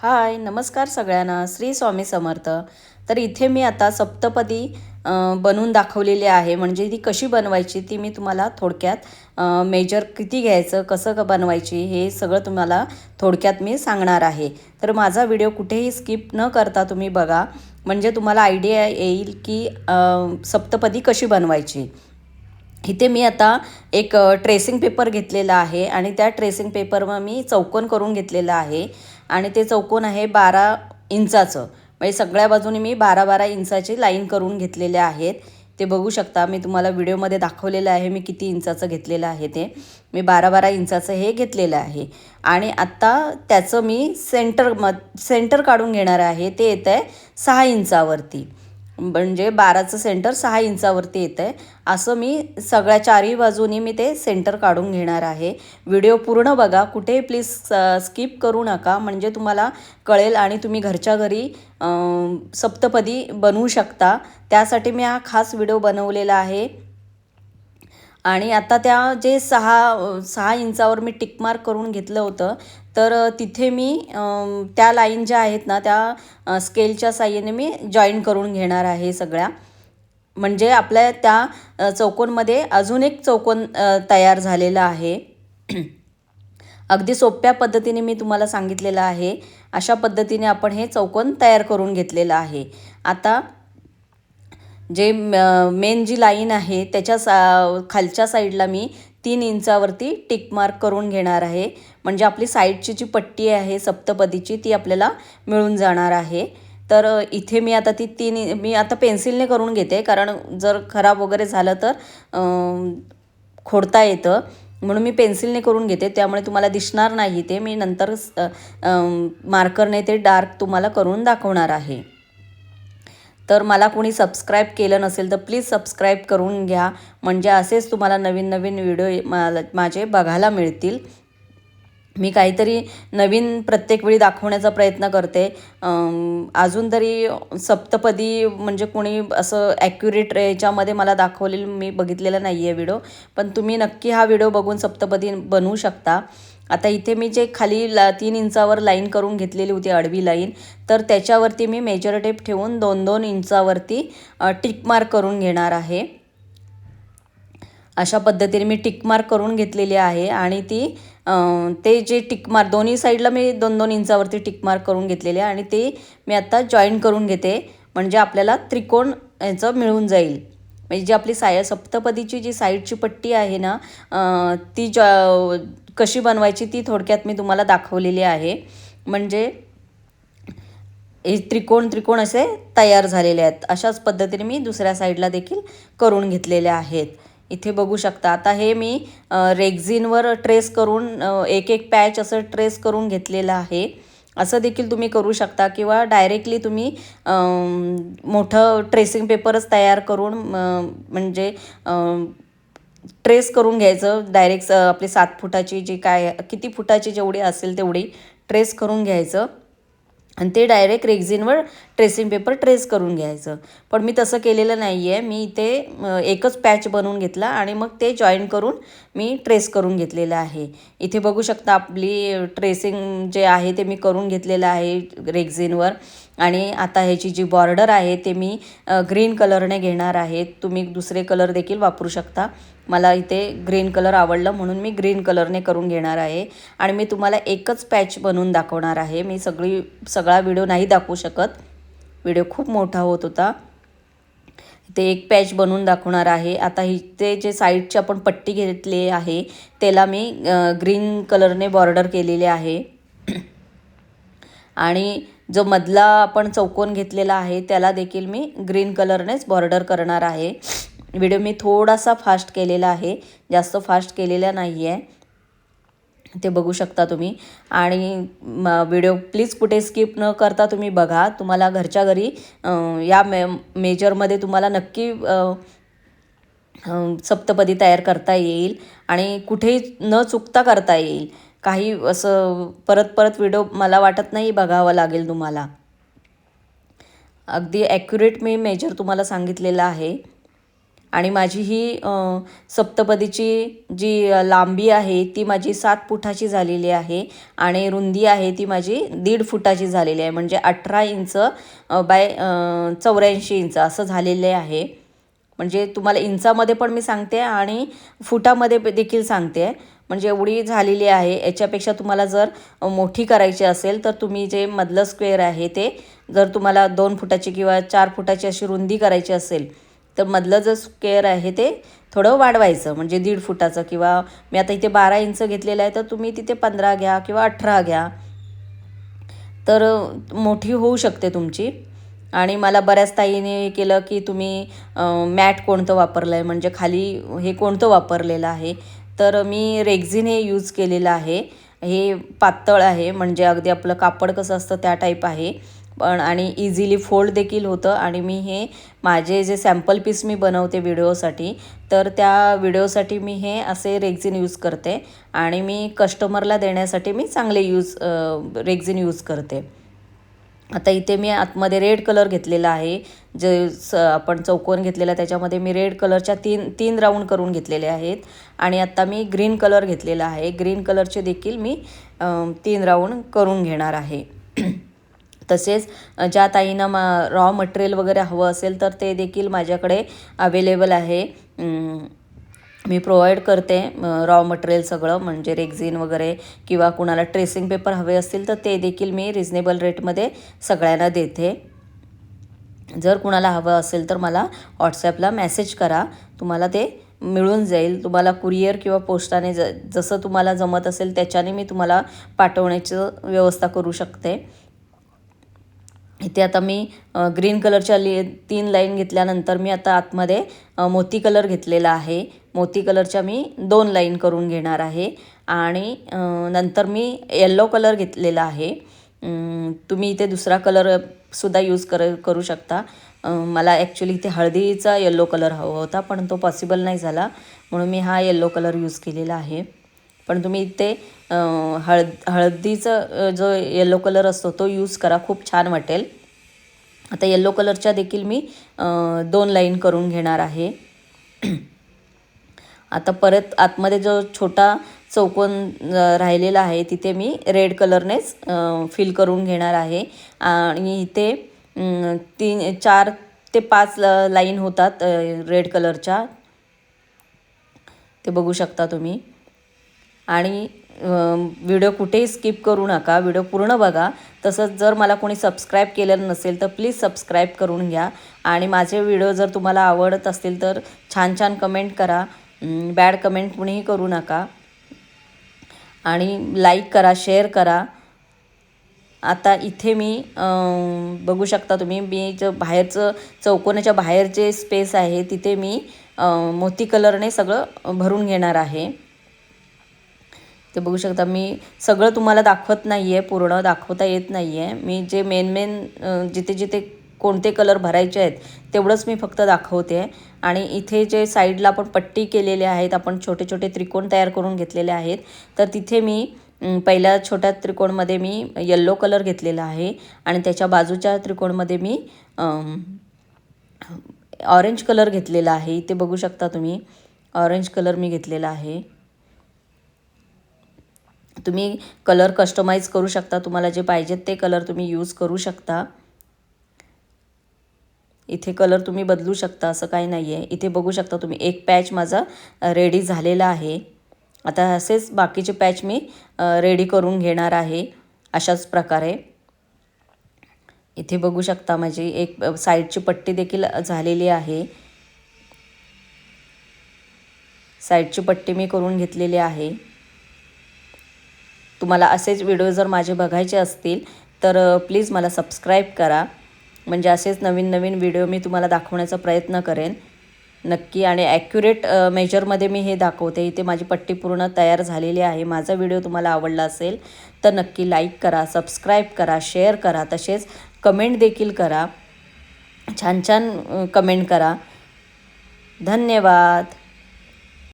हाय नमस्कार सगळ्यांना. श्री स्वामी समर्थ. तर इथे मी आता सप्तपदी बनवून दाखवलेली आहे. म्हणजे ती कशी बनवायची ती मी तुम्हाला थोडक्यात मेजर किती घ्यायचं कसं क बनवायची हे सगळं तुम्हाला थोडक्यात मी सांगणार आहे. तर माझा व्हिडिओ कुठेही स्किप न करता तुम्ही बघा. म्हणजे तुम्हाला आयडिया येईल की सप्तपदी कशी बनवायची. इथे मी आता एक ट्रेसिंग पेपर घेतलेला आहे आणि त्या ट्रेसिंग पेपरवर मी चौकोन करून घेतलेलं आहे. आणि ते चौकोन आहे बारा इंचाचं. म्हणजे सगळ्या बाजूने मी बारा बारा इंचाची लाईन करून घेतलेले आहेत. ते बघू शकता मी तुम्हाला व्हिडिओमध्ये दाखवलेलं आहे मी किती इंचाचं घेतलेलं आहे ते. मी बारा बारा इंचाचं हे घेतलेलं आहे. आणि आत्ता त्याचं मी सेंटर म सेंटर काढून घेणार आहे ते येतं आहे सहा इंचावरती. म्हणजे बाराचं सेंटर सहा इंचावरती येतं आहे असं मी सगळ्या चारही बाजूनी मी ते सेंटर काढून घेणार आहे. व्हिडिओ पूर्ण बघा. कुठेही प्लीज स्किप करू नका. म्हणजे तुम्हाला कळेल आणि तुम्ही घरच्या घरी सप्तपदी बनवू शकता. त्यासाठी मी हा खास व्हिडिओ बनवलेला आहे. आणि आता त्या जे सहा सहा इंचावर मी टिक मार्क करून घेतलं होतं तर तिथे मी त्या लाईन ज्या आहेत ना त्या स्केलच्या साह्याने मी जॉईन करून घेणार आहे सगळ्या. म्हणजे आपल्या त्या चौकोनमध्ये अजून एक चौकोन तयार झालेला आहे. अगदी सोप्या पद्धतीने मी तुम्हाला सांगितलेलं आहे. अशा पद्धतीने आपण हे चौकोन तयार करून घेतलेलं आहे. आता जे मेन जी लाईन आहे त्याच्या सा खालच्या साईडला मी तीन इंचावरती टिक मार्क करून घेणार आहे. म्हणजे आपली साईडची जी पट्टी आहे सप्तपदीची ती आपल्याला मिळून जाणार आहे. तर इथे मी आता ती तीन मी आता पेन्सिलने करून घेते कारण जर खराब वगैरे झालं तर खोडता येतं. म्हणून मी पेन्सिलने करून घेते त्यामुळे तुम्हाला दिसणार नाही ते. मी नंतर मार्करने ते डार्क तुम्हाला करून दाखवणार आहे. तर मला कोणी सबस्क्राईब केलं नसेल तर प्लीज सबस्क्राईब करून घ्या. म्हणजे असेच तुम्हाला नवीन नवीन व्हिडिओ मला माझे बघायला मिळतील. मी काहीतरी नवीन प्रत्येक वेळी दाखवण्याचा प्रयत्न करते. अजून तरी सप्तपदी म्हणजे कोणी असं ॲक्युरेट याच्यामध्ये मला दाखवलेलं मी बघितलेला नाही आहे व्हिडिओ पण तुम्ही नक्की हा व्हिडिओ बघून सप्तपदी बनवू शकता. आता इथे मी जे खाली ला तीन इंचावर लाईन करून घेतलेली होती आडवी लाईन तर त्याच्यावरती मी मेजर टेप ठेवून दोन दोन इंचावरती टिक मार्क करून घेणार आहे. अशा पद्धतीने मी टिक मार्क करून घेतलेली आहे आणि ती ते जे टिक मार्क दोन्ही साईडला मी दोन दोन इंचावरती टिक मार्क करून घेतलेले आहे आणि ते मी आत्ता जॉईन करून घेते. म्हणजे आपल्याला त्रिकोण याचं मिळून जाईल. म्हणजे जी आपली साय सप्तपदीची जी साईडची पट्टी आहे ना ती जॉ कशी बनवायची ती थोडक्यात मी तुम्हाला दाखवलेली आहे. म्हणजे हे त्रिकोण त्रिकोण असे तयार झालेले आहेत. अशाच पद्धतीने मी दुसऱ्या साईडला देखील करून घेतलेले आहेत. इथे बघू शकता. आता हे मी रेग्झिनवर ट्रेस करून एक एक पॅच असं ट्रेस करून घेतलेलं आहे. असं देखील तुम्ही करू शकता किंवा डायरेक्टली तुम्ही मोठं ट्रेसिंग पेपरच तयार करून म्हणजे ट्रेस करून घ्यायचं. डायरेक्ट आपली सात फुटाची जी काय किती फुटाची जेवढी असेल तेवढी ट्रेस करून घ्यायचं. आणि ते डायरेक्ट रेग्झिनवर ट्रेसिंग पेपर ट्रेस करून घ्यायचं. पण मी तसं केलेलं नाही आहे मी इथे एकच पॅच बनवून घेतला आणि मग ते जॉईन करून मी ट्रेस करून घेतलेलं आहे. इथे बघू शकता आपली ट्रेसिंग जे आहे ते मी करून घेतलेलं आहे रेग्झिनवर आणि आता ह्याची जी बॉर्डर आहे ते मी ग्रीन कलरने घेणार आहे. तुम्ही दुसरे कलर देखील वापरू शकता. मला इथे ग्रीन कलर आवडलं म्हणून मी ग्रीन कलरने करून घेणार आहे. आणि मी तुम्हाला एकच पॅच बनवून दाखवणार आहे. मी सगळी सगळा व्हिडिओ नाही दाखवू शकत. व्हिडिओ खूप मोठा होत होता. ते एक पॅच बनवून दाखवणार आहे. आता हि ते जे साईडची आपण पट्टी घेतली आहे त्याला मी ग्रीन कलरने बॉर्डर केलेले आहे. आणि जो मधला आपण चौकोन घेतलेला आहे त्याला देखील मी ग्रीन कलरनेच बॉर्डर करणार आहे. व्हिडिओ मी थोडासा फास्ट केलेला आहे. जास्त फास्ट केलेला नाही आहे ते बघू शकता तुम्ही. आणि म व्हिडिओ प्लीज कुठे स्किप न करता तुम्ही बघा. तुम्हाला घरच्या घरी या मे मेजरमध्ये तुम्हाला नक्की सप्तपदी तयार करता येईल आणि कुठेही न चुकता करता येईल. काही असं परत परत व्हिडिओ मला वाटत नाही बघावं लागेल तुम्हाला. अगदी ॲक्युरेट मी मेजर तुम्हाला सांगितलेलं आहे. आणि माझी ही सप्तपदीची जी लांबी आहे ती माझी सात फुटाची झालेली आहे आणि रुंदी आहे ती माझी दीड फुटाची झालेली आहे. म्हणजे अठरा इंच बाय चौऱ्याऐंशी इंच असं झालेले आहे. म्हणजे तुम्हाला इंचामध्ये पण मी सांगते आणि फुटामध्ये देखील सांगते. म्हणजे एवढी झालेली आहे. याच्यापेक्षा तुम्हाला जर मोठी करायची असेल तर तुम्ही जे मधलं स्क्वेअर आहे ते जर तुम्हाला दोन फुटाची किंवा चार फुटाची अशी रुंदी करायची असेल तर मधलं जे स्क्वेअर आहे ते थोडं वाढवायचं. म्हणजे दीड फुटाचं किंवा मी आता इथे बारा इंच घेतलेलं आहे तर तुम्ही तिथे पंधरा घ्या किंवा अठरा घ्या. तर मोठी होऊ शकते तुमची. आणि मला बऱ्याच ताईने हे केलं की तुम्ही मॅट कोणतं वापरलं आहे म्हणजे खाली हे कोणतं वापरलेलं आहे? तर मी रेग्झिन हे यूज केलेलं आहे. हे पातळ आहे. म्हणजे अगदी आपलं कापड कसं असतं त्या टाईप आहे. पण आणि इझिली फोल्ड देखील होतं आणि मी हे माझे जे सॅम्पल पीस मी बनवते व्हिडिओसाठी तर त्या व्हिडिओसाठी मी हे असे रेक्झिन यूज करते आणि मी कस्टमरला देण्यासाठी मी चांगले यूज रेग्झिन यूज करते. आता इथे मी आतमध्ये रेड कलर घेतलेला आहे जे स आपण चौकोन घेतलेला त्याच्यामध्ये मी रेड कलरच्या तीन तीन राऊंड करून घेतलेले आहेत. आणि आत्ता मी ग्रीन कलर घेतलेला आहे. ग्रीन कलरचे देखील मी तीन राऊंड करून घेणार आहे. तसेच ज्या ताईंना मा रॉ मटेरियल वगैरे हवं असेल तर ते देखील माझ्याकडे अवेलेबल आहे. मी प्रोव्हाइड करते रॉ मटेरियल सगळं म्हणजे रेक्झिन वगैरे किंवा कुणाला ट्रेसिंग पेपर हवे असतील तर ते देखील मी रिजनेबल रेटमध्ये सगळ्यांना देते. जर कुणाला हवं असेल तर मला व्हॉट्सॲपला मेसेज करा तुम्हाला ते मिळून जाईल. तुम्हाला कुरिअर किंवा पोस्टाने ज जसं तुम्हाला जमत असेल त्याच्याने मी तुम्हाला पाठवण्याचं व्यवस्था करू शकते. इथे आता मी ग्रीन कलरच्या लि तीन लाईन घेतल्यानंतर मी आता आतमध्ये मोती कलर घेतलेला आहे. मोती कलरच्या मी दोन लाईन करून घेणार आहे. आणि नंतर मी येल्लो कलर घेतलेला आहे. तुम्ही इथे दुसरा कलरसुद्धा यूज कर करू शकता. मला ॲक्च्युली इथे हळदीचा येल्लो कलर हवा होता पण तो पॉसिबल नाही झाला. म्हणून मी हा येल्लो कलर यूज केलेला आहे. पण तुम्ही इथे हळद हळदीचं जो येल्लो कलर असतो तो यूज करा. खूप छान वाटेल. आता येल्लो कलरच्या देखील मी दोन लाईन करून घेणार आहे. आता परत आतमध्ये जो छोटा चौकोन राहिलेला आहे तिथे मी रेड कलरनेच फिल करून घेणार आहे. आणि इथे तीन चार ते पाच ल लाईन होतात रेड कलरच्या ते बघू शकता तुम्ही. आणि व्हिडिओ कुठेही स्किप करू नका. व्हिडिओ पूर्ण बघा. तसंच जर मला कोणी सबस्क्राईब केलेलं नसेल तर प्लीज सबस्क्राईब करून घ्या. आणि माझे व्हिडिओ जर तुम्हाला आवडत असतील तर छान छान कमेंट करा. बॅड कमेंट कुणीही करू नका. आणि लाईक करा शेअर करा. आता इथे मी बघू शकता तुम्ही मी जो बाहेरचं चौकोनाच्या बाहेर जे स्पेस आहे तिथे मी मोती कलरने सगळं भरून घेणार आहे. ते बघू शकता मी सगळं तुम्हाला दाखवत नाही आहे पूर्ण दाखवता येत नाही आहे मी जे मेन मेन जिथे जिथे कोणते कलर भरायचे आहेत तेवढंच मी फक्त दाखवते. आणि इथे जे साईडला आपण पट्टी केलेले आहेत आपण छोटे छोटे त्रिकोण तयार करून घेतलेले आहेत तर तिथे मी पहिल्या छोट्या त्रिकोणमध्ये मी येल्लो कलर घेतलेला आहे. आणि त्याच्या बाजूच्या त्रिकोणमध्ये मी ऑरेंज कलर घेतलेला आहे. इथे बघू शकता तुम्ही ऑरेंज कलर मी घेतलेला आहे. तुम्ही कलर कस्टमाइज करू शकता तुम्हाला जे पाहिजेत ते कलर तुम्ही यूज करू शकता. इथे कलर तुम्ही बदलू शकता असं काही नाही आहे इथे बघू शकता तुम्ही एक पॅच माझा रेडी झालेला आहे. आता असेच बाकीचे पॅच मी रेडी करून घेणार आहे अशाच प्रकारे. इथे बघू शकता माझी एक साईडची पट्टी देखील झालेली आहे. साईडची पट्टी मी करून घेतलेली आहे. तुम्हाला असेच व्हिडिओ जर माझे बघायचे असतील तर प्लीज मला सबस्क्राईब करा. म्हणजे असेच नवीन नवीन व्हिडिओ मी तुम्हाला दाखवण्याचा प्रयत्न करेन. नक्की आणि ॲक्युरेट मेजरमध्ये मी हे दाखवते. इथे माझी पट्टी पूर्ण तयार झालेली आहे. माझा व्हिडिओ तुम्हाला आवडला असेल तर नक्की लाईक करा सबस्क्राईब करा शेअर करा. तसेच कमेंट देखील करा. छान छान कमेंट करा. धन्यवाद.